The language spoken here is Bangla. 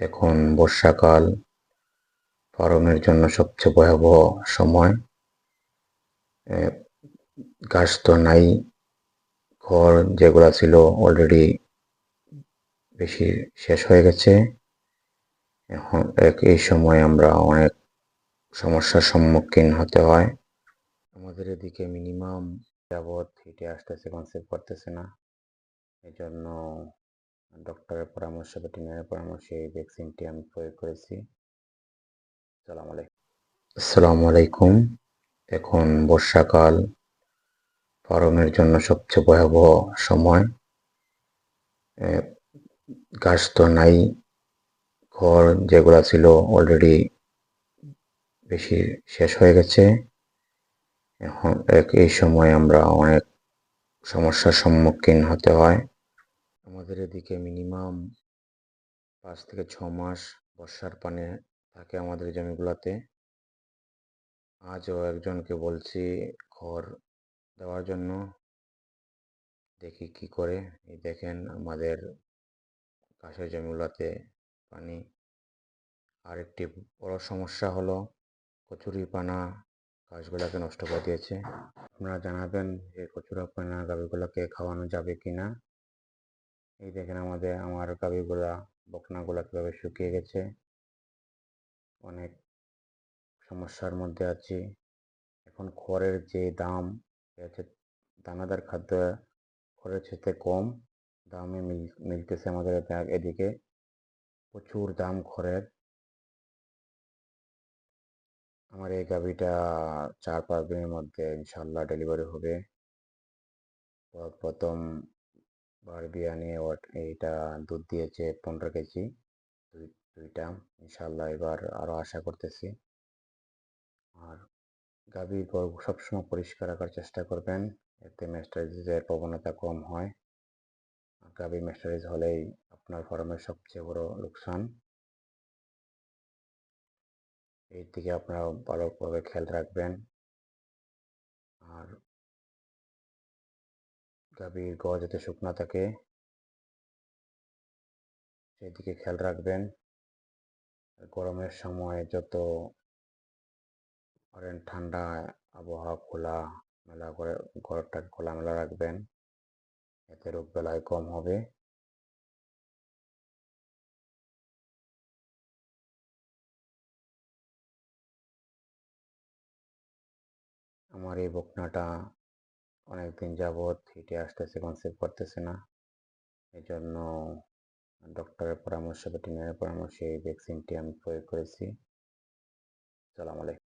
এখন বর্ষাকাল ফার্মের জন্য সবচেয়ে ভয়াবহ সময়। ঘাস তো নাই, ঘর যেগুলা ছিল অলরেডি বেশি শেষ হয়ে গেছে। এখন এই সময় আমরা অনেক সমস্যার সম্মুখীন হতে হয়। আমাদের এদিকে মিনিমাম যাবৎ হেঁটে আসতেছে কনসেপ্ট করতেছে না। এই জন্য ডক্টরের পরামর্শ ভেটেরিনারির পরামর্শে এই ভ্যাকসিনটি আমি প্রয়োগ করেছি। সালাম আলাইকুম। আলাইকুম। এখন বর্ষাকাল ফার্মের জন্য সবচেয়ে ভয়াবহ সময়। ঘাস তো নাই, ঘর যেগুলা ছিল অলরেডি বেশি শেষ হয়ে গেছে। এখন এই সময় আমরা অনেক সমস্যার সম্মুখীন হতে হয়। আমাদের এদিকে মিনিমাম পাঁচ থেকে ছ মাস বর্ষার পানি থাকে আমাদের জমিগুলোতে। আজও একজনকে বলছি ঘর দেওয়ার জন্য, দেখি কি করে। এই দেখেন আমাদের ঘাসের জমিগুলোতে পানি। আর একটি বড় সমস্যা হলো কচুরি পানা ঘাসগুলোকে নষ্ট করে দিয়েছে। আপনারা জানাবেন যে কচুরা পানা গাভীগুলোকে খাওয়ানো যাবে কি না এই দেখেন আমাদের, আমার গাভীগুলা, বকনাগুলা কীভাবে শুকিয়ে গেছে। অনেক সমস্যার মধ্যে আছি। এখন খড়ের যে দাম হচ্ছে দানাদার খাদ্য, খড়ের সাথে কম দামে মিল, মিলতেছে আমাদের এদা- এদিকে প্রচুর দাম খড়ের। আমার এই গাভীটা চার পাঁচ দিনের মধ্যে ইনশাল্লাহ ডেলিভারি হবে। প্রথম বার বিয়া নিয়ে এইটা দুধ দিয়েছে পনেরো কেজি। দুই, দুইটা ইনশাল্লাহ এবার আরও আশা করতেছি। আর গাভীর গর্ভ সবসময় পরিষ্কার রাখার চেষ্টা করবেন, এতে ম্যাস্টারাইজের প্রবণতা কম হয়। গাভী ম্যাস্টারাইজ হলেই আপনার ফার্মের সবচেয়ে বড় লোকসান। এই দিকে আপনারা ভালোভাবে খেয়াল রাখবেন। গাভীর গ যাতে শুকনো থাকে, সেদিকে খেয়াল রাখবেন। গরমের সময় যত ধরেন ঠান্ডা, আবহাওয়া খোলা মেলা করে ঘরটাকে খোলামেলা রাখবেন। এতে রোগ বেলায় কম হবে। আমার এই বকনাটা অনেকদিন যাবৎ হেঁটে আসতেছে কনসেপ্ট করতেছে না। এই জন্য ডক্টরের পরামর্শ ভেটেরিনারের পরামর্শে এই ভ্যাকসিনটি আমি প্রয়োগ করেছি। সালাম আলাইকুম।